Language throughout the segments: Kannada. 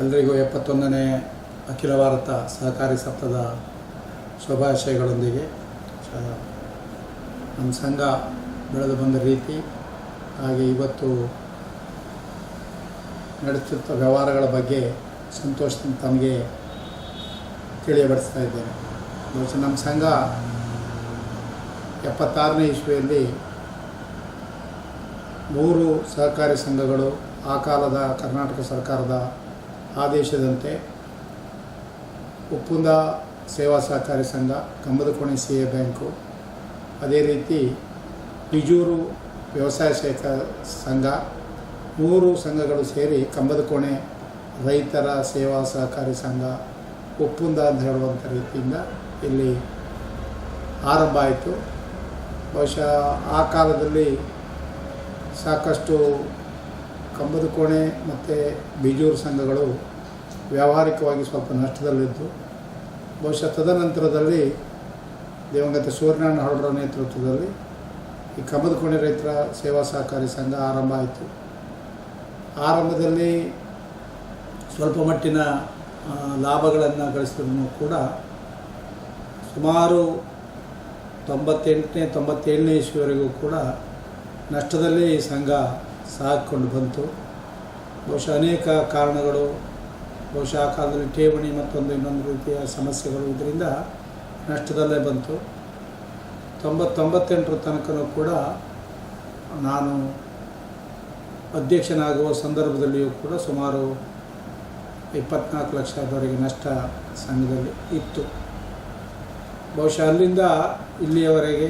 ಎಲ್ರಿಗೂ ಎಪ್ಪತ್ತೊಂದನೇ ಅಖಿಲ ಭಾರತ ಸಹಕಾರಿ ಸಪ್ತದ ಶುಭಾಶಯಗಳೊಂದಿಗೆ ನಮ್ಮ ಸಂಘ ಬೆಳೆದು ಬಂದ ರೀತಿ, ಹಾಗೆ ಇವತ್ತು ನಡೆಸುತ್ತ ವ್ಯವಹಾರಗಳ ಬಗ್ಗೆ ಸಂತೋಷದಿಂದ ತಮಗೆ ತಿಳಿಯಬಡಿಸ್ತಾ ಇದ್ದೇನೆ. ಬಹುಶಃ ನಮ್ಮ ಸಂಘ ಎಪ್ಪತ್ತಾರನೇ ಇಸ್ವಿಯಲ್ಲಿ ಮೂರು ಸಹಕಾರಿ ಸಂಘಗಳು, ಆ ಕಾಲದ ಕರ್ನಾಟಕ ಸರ್ಕಾರದ ಆದೇಶದಂತೆ ಉಪ್ಪುಂದ ಸೇವಾ ಸಹಕಾರಿ ಸಂಘ ಕಂಬದಕೋಣೆ ಸಿ ಎ ಬ್ಯಾಂಕು, ಅದೇ ರೀತಿ ಬಿಜೂರು ವ್ಯವಸಾಯ ಸಹಕ ಸಂಘ, ಮೂರು ಸಂಘಗಳು ಸೇರಿ ಕಂಬದಕೋಣೆ ರೈತರ ಸೇವಾ ಸಹಕಾರಿ ಸಂಘ ಒಪ್ಪುಂದ ಅಂತ ಹೇಳುವಂಥ ರೀತಿಯಿಂದ ಇಲ್ಲಿ ಆರಂಭ ಆಯಿತು. ಬಹುಶಃ ಆ ಕಾಲದಲ್ಲಿ ಸಾಕಷ್ಟು ಕಂಬದ ಕೋಣೆ ಮತ್ತು ಬಿಜೂರು ಸಂಘಗಳು ವ್ಯಾವಹಾರಿಕವಾಗಿ ಸ್ವಲ್ಪ ನಷ್ಟದಲ್ಲಿದ್ದು, ಬಹುಶಃ ತದನಂತರದಲ್ಲಿ ದಿವಂಗತ ಸೂರ್ಯನಾರಾಯಣ ಹರಡರ ನೇತೃತ್ವದಲ್ಲಿ ಈ ಕಂಬದ ಕೋಣೆ ರೈತರ ಸೇವಾ ಸಹಕಾರಿ ಸಂಘ ಆರಂಭ ಆಯಿತು. ಆರಂಭದಲ್ಲಿ ಸ್ವಲ್ಪ ಮಟ್ಟಿನ ಲಾಭಗಳನ್ನು ಗಳಿಸಿದ್ರು ಕೂಡ ಸುಮಾರು ತೊಂಬತ್ತೆಂಟನೇ, ತೊಂಬತ್ತೇಳನೇ ಇಸ್ವಿವರೆಗೂ ಕೂಡ ನಷ್ಟದಲ್ಲಿ ಈ ಸಂಘ ಸಾಗಿಕೊಂಡು ಬಂತು. ಬಹುಶಃ ಅನೇಕ ಕಾರಣಗಳು, ಬಹುಶಃ ಆ ಕಾಲದಲ್ಲಿ ಠೇವಣಿ ಮತ್ತೊಂದು ಇನ್ನೊಂದು ರೀತಿಯ ಸಮಸ್ಯೆಗಳು ಇದರಿಂದ ನಷ್ಟದಲ್ಲೇ ಬಂತು. ತೊಂಬತ್ತೊಂಬತ್ತೆಂಟರ ತನಕನೂ ಕೂಡ ನಾನು ಅಧ್ಯಕ್ಷನಾಗುವ ಸಂದರ್ಭದಲ್ಲಿಯೂ ಕೂಡ ಸುಮಾರು ಇಪ್ಪತ್ನಾಲ್ಕು ಲಕ್ಷದವರೆಗೆ ನಷ್ಟ ಸಂಘದಲ್ಲಿ ಇತ್ತು. ಬಹುಶಃ ಅಲ್ಲಿಂದ ಇಲ್ಲಿಯವರೆಗೆ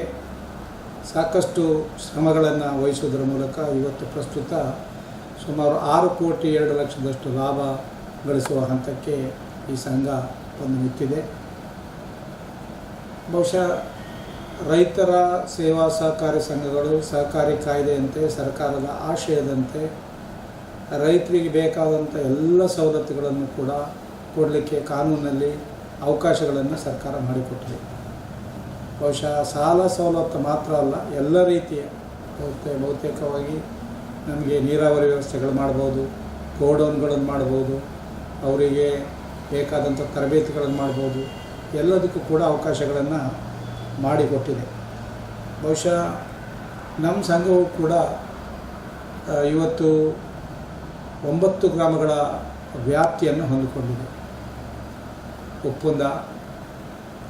ಸಾಕಷ್ಟು ಶ್ರಮಗಳನ್ನು ವಹಿಸುವುದರ ಮೂಲಕ ಇವತ್ತು ಪ್ರಸ್ತುತ ಸುಮಾರು ಆರು ಕೋಟಿ ಎರಡು ಲಕ್ಷದಷ್ಟು ಲಾಭ ಗಳಿಸುವ ಹಂತಕ್ಕೆ ಈ ಸಂಘ ಬಂದು ನಿಂತಿದೆ. ಬಹುಶಃ ರೈತರ ಸೇವಾ ಸಹಕಾರಿ ಸಂಘಗಳು, ಸಹಕಾರಿ ಕಾಯ್ದೆಯಂತೆ, ಸರ್ಕಾರದ ಆಶಯದಂತೆ ರೈತರಿಗೆ ಬೇಕಾದಂಥ ಎಲ್ಲ ಸವಲತ್ತುಗಳನ್ನು ಕೂಡ ಕೊಡಲಿಕ್ಕೆ ಕಾನೂನಲ್ಲಿ ಅವಕಾಶಗಳನ್ನು ಸರ್ಕಾರ ಮಾಡಿಕೊಟ್ಟಿದೆ. ಬಹುಶಃ ಸಾಲ ಸವಲತ್ತು ಮಾತ್ರ ಅಲ್ಲ, ಎಲ್ಲ ರೀತಿಯ ಬಹುತೇಕವಾಗಿ ನಮಗೆ ನೀರಾವರಿ ವ್ಯವಸ್ಥೆಗಳು ಮಾಡ್ಬೋದು ಗೋಡೌನ್ಗಳನ್ನು ಮಾಡ್ಬೋದು, ಅವರಿಗೆ ಬೇಕಾದಂಥ ತರಬೇತಿಗಳನ್ನು ಮಾಡ್ಬೋದು, ಎಲ್ಲದಕ್ಕೂ ಕೂಡ ಅವಕಾಶಗಳನ್ನು ಮಾಡಿಕೊಟ್ಟಿದೆ. ಬಹುಶಃ ನಮ್ಮ ಸಂಘವು ಕೂಡ ಇವತ್ತು ಒಂಬತ್ತು ಗ್ರಾಮಗಳ ವ್ಯಾಪ್ತಿಯನ್ನು ಹೊಂದಿಕೊಂಡಿದೆ. ಉಪ್ಪುಂದ,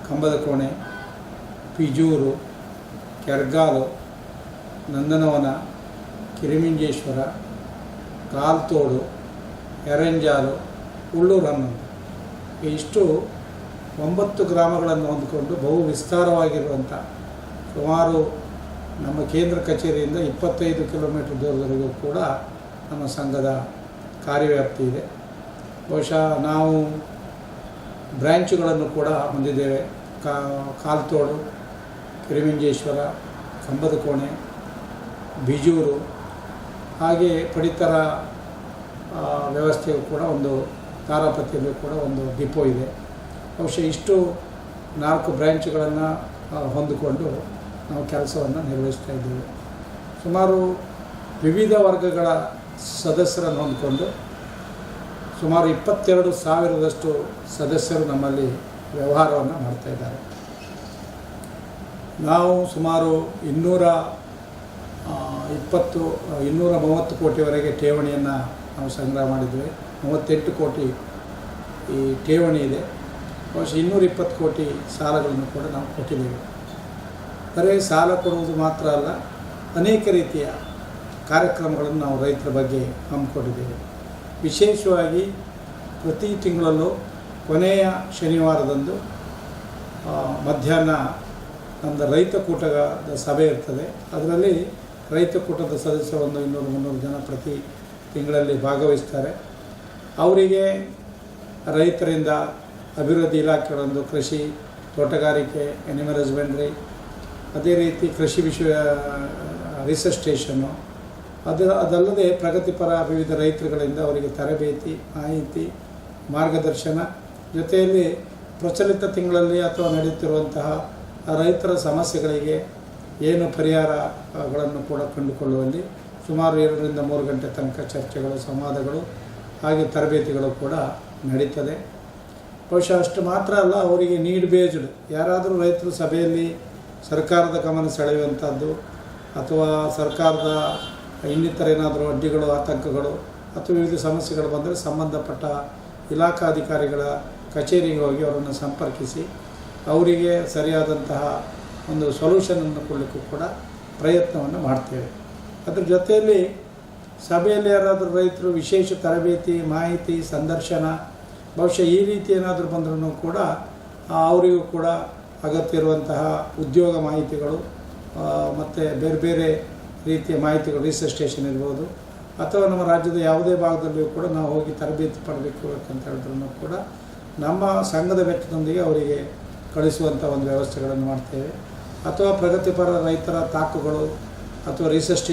ಕಂಬದ ಕೋಣೆ ಪಿಜೂರು ಕೆರ್ಗಾಲು ನಂದನವನ ಕಿರಿಮಿಂಜೇಶ್ವರ ಕಾಲ್ತೋಡು ಎರಂಜಾಲು ಉಳ್ಳೂರು ಹನ್ನೊಂದು. ಇಷ್ಟು ಒಂಬತ್ತು ಗ್ರಾಮಗಳನ್ನು ಹೊಂದಿಕೊಂಡು ಬಹು ವಿಸ್ತಾರವಾಗಿರುವಂಥ ಸುಮಾರು ನಮ್ಮ ಕೇಂದ್ರ ಕಚೇರಿಯಿಂದ ಇಪ್ಪತ್ತೈದು ಕಿಲೋಮೀಟರ್ ದೂರದವರೆಗೂ ಕೂಡ ನಮ್ಮ ಸಂಘದ ಕಾರ್ಯವ್ಯಾಪ್ತಿ ಇದೆ. ಬಹುಶಃ ನಾವು ಬ್ರ್ಯಾಂಚುಗಳನ್ನು ಕೂಡ ಹೊಂದಿದ್ದೇವೆ. ಕಾಲ್ತೋಡು ಕಿರಿಮಿಂಜೇಶ್ವರ ಕಂಬದ ಕೋಣೆ ಬಿಜೂರು, ಹಾಗೆ ಪಡಿತರ ವ್ಯವಸ್ಥೆಯು ಕೂಡ ಒಂದು, ತಾರಾಪತಿಯಲ್ಲೂ ಕೂಡ ಒಂದು ಡಿಪೋ ಇದೆ. ಬಹುಶಃ ಇಷ್ಟು ನಾಲ್ಕು ಬ್ರ್ಯಾಂಚ್ಗಳನ್ನು ಹೊಂದಿಕೊಂಡು ನಾವು ಕೆಲಸವನ್ನು ನಿರ್ವಹಿಸ್ತಾ ಇದ್ದೇವೆ. ಸುಮಾರು ವಿವಿಧ ವರ್ಗಗಳ ಸದಸ್ಯರನ್ನು ಹೊಂದಿಕೊಂಡು ಸುಮಾರು ಇಪ್ಪತ್ತೆರಡು ಸಾವಿರದಷ್ಟು ಸದಸ್ಯರು ನಮ್ಮಲ್ಲಿ ವ್ಯವಹಾರವನ್ನು ಮಾಡ್ತಾ ಇದ್ದಾರೆ. ನಾವು ಸುಮಾರು ಇನ್ನೂರ ಇಪ್ಪತ್ತು, ಇನ್ನೂರ ಮೂವತ್ತು ಕೋಟಿವರೆಗೆ ಠೇವಣಿಯನ್ನು ನಾವು ಸಂಗ್ರಹ ಮಾಡಿದ್ವಿ. ಮೂವತ್ತೆಂಟು ಕೋಟಿ ಈ ಠೇವಣಿ ಇದೆ. ಬಹುಶಃ ಇನ್ನೂರ ಇಪ್ಪತ್ತು ಕೋಟಿ ಸಾಲಗಳನ್ನು ಕೂಡ ನಾವು ಕೊಟ್ಟಿದ್ದೇವೆ. ಬರೀ ಸಾಲ ಕೊಡುವುದು ಮಾತ್ರ ಅಲ್ಲ, ಅನೇಕ ರೀತಿಯ ಕಾರ್ಯಕ್ರಮಗಳನ್ನು ನಾವು ರೈತರ ಬಗ್ಗೆ ಹಮ್ಮಿಕೊಂಡಿದ್ದೇವೆ. ವಿಶೇಷವಾಗಿ ಪ್ರತಿ ತಿಂಗಳಲ್ಲೂ ಕೊನೆಯ ಶನಿವಾರದಂದು ಮಧ್ಯಾಹ್ನ ನಮ್ಮದು ರೈತ ಕೂಟದ ಸಭೆ ಇರ್ತದೆ. ಅದರಲ್ಲಿ ರೈತ ಕೂಟದ ಸದಸ್ಯರು ಒಂದು ಇನ್ನೂರು ಮುನ್ನೂರು ಜನ ಪ್ರತಿ ತಿಂಗಳಲ್ಲಿ ಭಾಗವಹಿಸ್ತಾರೆ. ಅವರಿಗೆ ರೈತರಿಂದ ಅಭಿವೃದ್ಧಿ ಇಲಾಖೆಗಳೊಂದು ಕೃಷಿ, ತೋಟಗಾರಿಕೆ ಎನಿಮಲ್ ಹಸ್ಬೆಂಡ್ರಿ ಅದೇ ರೀತಿ ಕೃಷಿ ವಿಶ್ವ ರಿಸರ್ಚ್ ಸ್ಟೇಷನ್ನು ಅದು, ಅದಲ್ಲದೆ ಪ್ರಗತಿಪರ ವಿವಿಧ ರೈತರುಗಳಿಂದ ಅವರಿಗೆ ತರಬೇತಿ, ಮಾಹಿತಿ, ಮಾರ್ಗದರ್ಶನ, ಜೊತೆಯಲ್ಲಿ ಪ್ರಚಲಿತ ತಿಂಗಳಲ್ಲಿ ಅಥವಾ ನಡೆಯುತ್ತಿರುವಂತಹ ರೈತರ ಸಮಸ್ಯೆಗಳಿಗೆ ಏನು ಪರಿಹಾರಗಳನ್ನು ಕೂಡ ಕಂಡುಕೊಳ್ಳುವಲ್ಲಿ ಸುಮಾರು ಎರಡರಿಂದ ಮೂರು ಗಂಟೆ ತನಕ ಚರ್ಚೆಗಳು, ಸಂವಾದಗಳು, ಹಾಗೆ ತರಬೇತಿಗಳು ಕೂಡ ನಡೀತದೆ. ಬಹುಶಃ ಅಷ್ಟು ಮಾತ್ರ ಅಲ್ಲ, ಅವರಿಗೆ ನೀಡ್ ಬೇಜ್ಡ್. ಯಾರಾದರೂ ರೈತರು ಸಭೆಯಲ್ಲಿ ಸರ್ಕಾರದ ಗಮನ ಸೆಳೆಯುವಂಥದ್ದು ಅಥವಾ ಸರ್ಕಾರದ ಇನ್ನಿತರ ಏನಾದರೂ ಅಡ್ಡಿಗಳು, ಆತಂಕಗಳು, ಅಥವಾ ವಿವಿಧ ಸಮಸ್ಯೆಗಳು ಬಂದರೆ ಸಂಬಂಧಪಟ್ಟ ಇಲಾಖಾಧಿಕಾರಿಗಳ ಕಚೇರಿಗೆ ಹೋಗಿ ಅವರನ್ನು ಸಂಪರ್ಕಿಸಿ ಅವರಿಗೆ ಸರಿಯಾದಂತಹ ಒಂದು ಸೊಲ್ಯೂಷನನ್ನು ಕೊಡಲಿಕ್ಕೂ ಕೂಡ ಪ್ರಯತ್ನವನ್ನು ಮಾಡ್ತೇವೆ. ಅದ್ರ ಜೊತೆಯಲ್ಲಿ ಸಭೆಯಲ್ಲಿ ಯಾರಾದರೂ ರೈತರು ವಿಶೇಷ ತರಬೇತಿ, ಮಾಹಿತಿ, ಸಂದರ್ಶನ, ಬಹುಶಃ ಈ ರೀತಿ ಏನಾದರೂ ಬಂದ್ರೂ ಕೂಡ ಅವರಿಗೂ ಕೂಡ ಅಗತ್ಯ ಇರುವಂತಹ ಉದ್ಯೋಗ ಮಾಹಿತಿಗಳು ಮತ್ತು ಬೇರೆ ಬೇರೆ ರೀತಿಯ ಮಾಹಿತಿಗಳು ರಿಸರ್ಚ್ ಸ್ಟೇಷನ್ ಇರ್ಬೋದು, ಅಥವಾ ನಮ್ಮ ರಾಜ್ಯದ ಯಾವುದೇ ಭಾಗದಲ್ಲಿಯೂ ಕೂಡ ನಾವು ಹೋಗಿ ತರಬೇತಿ ಪಡಬೇಕು ಅಂತ ಹೇಳಿದ್ರು ಕೂಡ ನಮ್ಮ ಸಂಘದ ವೆಚ್ಚದೊಂದಿಗೆ ಅವರಿಗೆ ಕಳಿಸುವಂಥ ಒಂದು ವ್ಯವಸ್ಥೆಗಳನ್ನು ಮಾಡ್ತೇವೆ. ಅಥವಾ ಪ್ರಗತಿಪರ ರೈತರ ತಾಕುಗಳು ಅಥವಾ ರಿಸರ್ಚ್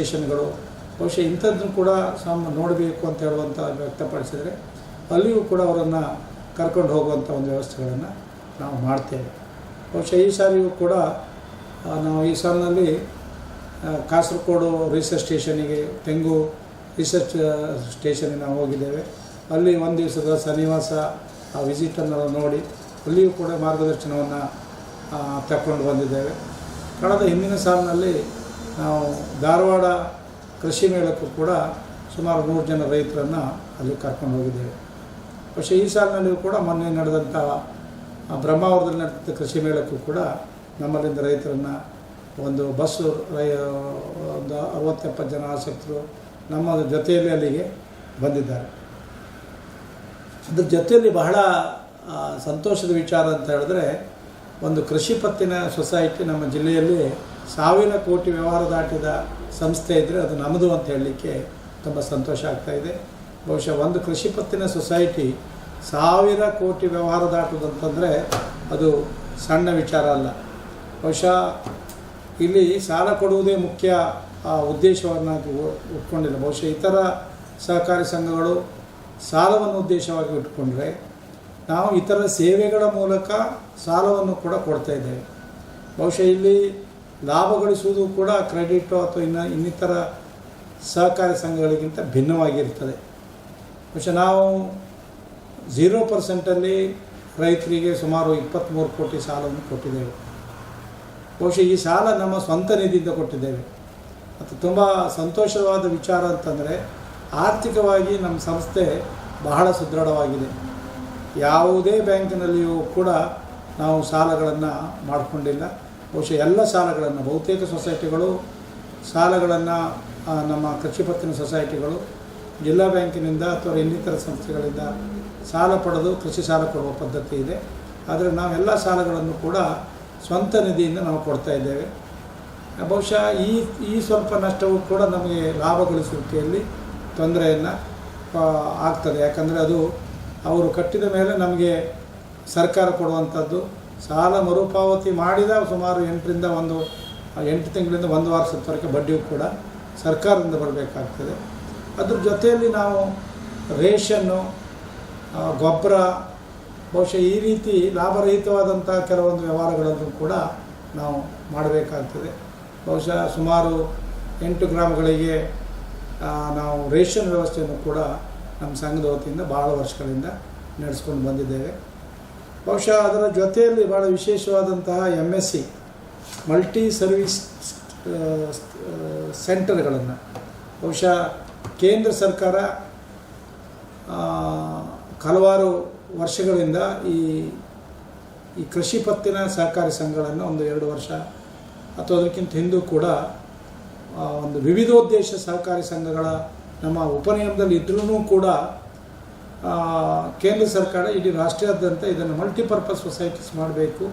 ಬಹುಶಃ ಇಂಥದ್ದನ್ನು ಕೂಡ ಸಾಮ ನೋಡಬೇಕು ಅಂತ ಹೇಳುವಂಥ ವ್ಯಕ್ತಪಡಿಸಿದರೆ ಅಲ್ಲಿಯೂ ಕೂಡ ಅವರನ್ನು ಕರ್ಕೊಂಡು ಹೋಗುವಂಥ ಒಂದು ವ್ಯವಸ್ಥೆಗಳನ್ನು ನಾವು ಮಾಡ್ತೇವೆ. ಬಹುಶಃ ಈ ಸಾರಿಯೂ ಕೂಡ ನಾವು ಈ ಸಾಲಿನಲ್ಲಿ ಕಾಸರಗೋಡು ರಿಸರ್ಚ್ ಸ್ಟೇಷನಿಗೆ ತೆಂಗು ರಿಸರ್ಚ್ ಸ್ಟೇಷನ್ಗೆ ನಾವು ಹೋಗಿದ್ದೇವೆ. ಅಲ್ಲಿ ಒಂದು ದಿವಸದ ಸನ್ನಿವಾಸ ಆ ವಿಸಿಟನ್ನು ನೋಡಿ ಅಲ್ಲಿಯೂ ಕೂಡ ಮಾರ್ಗದರ್ಶನವನ್ನು ತಕ್ಕೊಂಡು ಬಂದಿದ್ದೇವೆ. ಕಳೆದ ಹಿಂದಿನ ಸಾಲಿನಲ್ಲಿ ನಾವು ಧಾರವಾಡ ಕೃಷಿ ಮೇಳಕ್ಕೂ ಕೂಡ ಸುಮಾರು ನೂರು ಜನ ರೈತರನ್ನು ಅಲ್ಲಿ ಕರ್ಕೊಂಡು ಹೋಗಿದ್ದೇವೆ. ಪಕ್ಷ ಈ ಸಾಲಿನಲ್ಲಿಯೂ ಕೂಡ ಮೊನ್ನೆ ನಡೆದಂಥ ಬ್ರಹ್ಮಾವರದಲ್ಲಿ ನಡೆದಂಥ ಕೃಷಿ ಮೇಳಕ್ಕೂ ಕೂಡ ನಮ್ಮಲ್ಲಿಂದ ರೈತರನ್ನು ಒಂದು ಬಸ್ಸು ರೈ, ಒಂದು ಅರವತ್ತೆಪ್ಪತ್ತು ಜನ ಆಸಕ್ತರು ನಮ್ಮ ಜೊತೆಯಲ್ಲಿ ಅಲ್ಲಿಗೆ ಬಂದಿದ್ದಾರೆ. ಅದ್ರ ಜೊತೆಯಲ್ಲಿ ಬಹಳ ಸಂತೋಷದ ವಿಚಾರ ಅಂತ ಹೇಳಿದ್ರೆ ಒಂದು ಕೃಷಿ ಪತ್ತಿನ ಸೊಸೈಟಿ ನಮ್ಮ ಜಿಲ್ಲೆಯಲ್ಲಿ ಸಾವಿರ ಕೋಟಿ ವ್ಯವಹಾರ ದಾಟಿದ ಸಂಸ್ಥೆ ಇದ್ದರೆ ಅದು ನಮ್ಮದು ಅಂತ ಹೇಳಲಿಕ್ಕೆ ತುಂಬ ಸಂತೋಷ ಆಗ್ತಾ ಇದೆ. ಬಹುಶಃ ಒಂದು ಕೃಷಿ ಪತ್ತಿನ ಸೊಸೈಟಿ ಸಾವಿರ ಕೋಟಿ ವ್ಯವಹಾರ ದಾಟುದಂತಂದರೆ ಅದು ಸಣ್ಣ ವಿಚಾರ ಅಲ್ಲ. ಬಹುಶಃ ಇಲ್ಲಿ ಸಾಲ ಕೊಡುವುದೇ ಮುಖ್ಯ ಆ, ಉದ್ದೇಶವನ್ನಾಗಿ ಉಟ್ಕೊಂಡಿಲ್ಲ. ಬಹುಶಃ ಇತರ ಸಹಕಾರಿ ಸಂಘಗಳು ಸಾಲವನ್ನು ಉದ್ದೇಶವಾಗಿ ಇಟ್ಕೊಂಡ್ರೆ ನಾವು ಇತರ ಸೇವೆಗಳ ಮೂಲಕ ಸಾಲವನ್ನು ಕೂಡ ಕೊಡ್ತಾ ಇದ್ದೇವೆ. ಬಹುಶಃ ಇಲ್ಲಿ ಲಾಭ ಗಳಿಸುವುದು ಕೂಡ ಕ್ರೆಡಿಟು ಅಥವಾ ಇನ್ನು ಇನ್ನಿತರ ಸಹಕಾರಿ ಸಂಘಗಳಿಗಿಂತ ಭಿನ್ನವಾಗಿರ್ತದೆ ಬಹುಶಃ ನಾವು ಝೀರೋ ಪರ್ಸೆಂಟಲ್ಲಿ ರೈತರಿಗೆ ಸುಮಾರು ಇಪ್ಪತ್ತ್ಮೂರು ಕೋಟಿ ಸಾಲವನ್ನು ಕೊಟ್ಟಿದ್ದೇವೆ. ಬಹುಶಃ ಈ ಸಾಲ ನಮ್ಮ ಸ್ವಂತ ನಿಧಿಯಿಂದ ಕೊಟ್ಟಿದ್ದೇವೆ. ಮತ್ತು ತುಂಬ ಸಂತೋಷವಾದ ವಿಚಾರ ಅಂತಂದರೆ ಆರ್ಥಿಕವಾಗಿ ನಮ್ಮ ಸಂಸ್ಥೆ ಬಹಳ ಸುದೃಢವಾಗಿದೆ. ಯಾವುದೇ ಬ್ಯಾಂಕಿನಲ್ಲಿಯೂ ಕೂಡ ನಾವು ಸಾಲಗಳನ್ನು ಮಾಡಿಕೊಂಡಿಲ್ಲ. ಬಹುಶಃ ಎಲ್ಲ ಸಾಲಗಳನ್ನು, ಬಹುತೇಕ ಸೊಸೈಟಿಗಳು ಸಾಲಗಳನ್ನು ನಮ್ಮ ಕೃಷಿ ಪತ್ತಿನ ಸೊಸೈಟಿಗಳು, ಜಿಲ್ಲಾ ಬ್ಯಾಂಕಿನಿಂದ ಅಥವಾ ಇನ್ನಿತರ ಸಂಸ್ಥೆಗಳಿಂದ ಸಾಲ ಪಡೆದು ಕೃಷಿ ಸಾಲ ಕೊಡುವ ಪದ್ಧತಿ ಇದೆ. ಆದರೆ ನಾವೆಲ್ಲ ಸಾಲಗಳನ್ನು ಕೂಡ ಸ್ವಂತ ನಿಧಿಯಿಂದ ನಾವು ಕೊಡ್ತಾ ಇದ್ದೇವೆ. ಬಹುಶಃ ಈ ಈ ಸ್ವಲ್ಪ ನಷ್ಟವು ಕೂಡ ನಮಗೆ ಲಾಭ ಗಳಿಸುವಿಕೆಯಲ್ಲಿ ತೊಂದರೆಯನ್ನು ಆಗ್ತದೆ. ಯಾಕಂದರೆ ಅದು ಅವರು ಕಟ್ಟಿದ ಮೇಲೆ ನಮಗೆ ಸರ್ಕಾರ ಕೊಡುವಂಥದ್ದು. ಸಾಲ ಮರುಪಾವತಿ ಮಾಡಿದ ಸುಮಾರು ಎಂಟರಿಂದ ಒಂದು, ಎಂಟು ತಿಂಗಳಿಂದ ಒಂದು ವರ್ಷದವರೆಗೆ ಬಡ್ಡಿಯೂ ಕೂಡ ಸರ್ಕಾರದಿಂದ ಬರಬೇಕಾಗ್ತದೆ. ಅದ್ರ ಜೊತೆಯಲ್ಲಿ ನಾವು ರೇಷನ್ನು ಗೊಬ್ಬರ, ಬಹುಶಃ ಈ ರೀತಿ ಲಾಭರಹಿತವಾದಂಥ ಕೆಲವೊಂದು ವ್ಯವಹಾರಗಳನ್ನು ಕೂಡ ನಾವು ಮಾಡಬೇಕಾಗ್ತದೆ. ಬಹುಶಃ ಸುಮಾರು ಎಂಟು ಗ್ರಾಮಗಳಿಗೆ ನಾವು ರೇಷನ್ ವ್ಯವಸ್ಥೆಯನ್ನು ಕೂಡ ನಮ್ಮ ಸಂಘದ ವತಿಯಿಂದ ಭಾಳ ವರ್ಷಗಳಿಂದ ನಡೆಸ್ಕೊಂಡು ಬಂದಿದ್ದೇವೆ. ಬಹುಶಃ ಅದರ ಜೊತೆಯಲ್ಲಿ ಭಾಳ ವಿಶೇಷವಾದಂತಹ M S C multi service ಸೆಂಟರ್ಗಳನ್ನು ಬಹುಶಃ ಕೇಂದ್ರ ಸರ್ಕಾರ ಹಲವಾರು ವರ್ಷಗಳಿಂದ ಈ ಈ ಕೃಷಿ ಪತ್ತಿನ ಸಹಕಾರಿ ಸಂಘಗಳನ್ನು ಒಂದು ಎರಡು ವರ್ಷ ಅಥವಾ ಅದಕ್ಕಿಂತ ಹಿಂದೂ ಕೂಡ ಒಂದು ವಿವಿಧೋದ್ದೇಶ ಸಹಕಾರಿ ಸಂಘಗಳ ನಮ್ಮ ಉಪನಿಯಮದಲ್ಲಿ ಇದ್ರೂ ಕೂಡ ಕೇಂದ್ರ ಸರ್ಕಾರ ಇಡೀ ರಾಷ್ಟ್ರಾದ್ಯಂತ ಇದನ್ನು ಮಲ್ಟಿಪರ್ಪಸ್ ಸೊಸೈಟೀಸ್ ಮಾಡಬೇಕು,